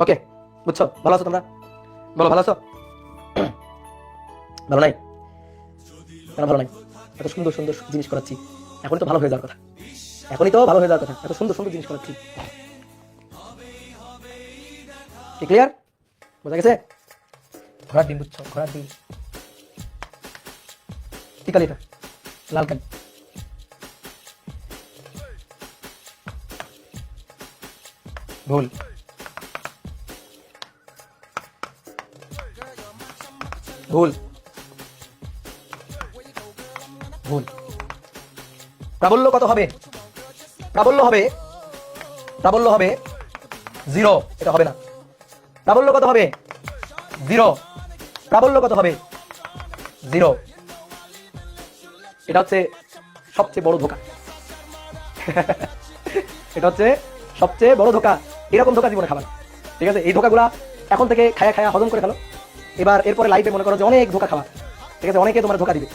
ওকে বুঝছ? ভালো আছো তোমরা? বলো, ভালো আছো? ভালো নাই? কেন ভালো নাই? এত সুন্দর সুন্দর জিনিস করাচ্ছি। এখনই তো ভালো হয়ে যাওয়ার কথা। এখনই তো ভালো হয়ে যাওয়ার কথা। এত সুন্দর সুন্দর জিনিস করাচ্ছি। কি ক্লিয়ার বোঝা গেছে? ঘোড়ার ডিম, বুঝছ? ঘোড়ার ডিম। কি কালি এটা। লাল কালি। ভুল। ভুল। ভুল। প্রাবল্য কত হবে? প্রাবল্য হবে প্রাবল্য হবে জিরো। এটা হবে না। প্রাবল্য কত হবে? জিরো। প্রাবল্য কত হবে? জিরো। এটা হচ্ছে সবচেয়ে বড় ধোকা। এটা হচ্ছে সবচেয়ে বড় ধোকা। এরকম ধোকা জীবনে খাবার। ঠিক আছে? এই ধোকাগুলা এখন থেকে খায়া খায়া হজম করে ফেলো। এবার এরপরে লাইফে মনে করো যে অনেক ধোকা খাওয়া ঠিক আছে? অনেকে তোমার ধোকা দিবে।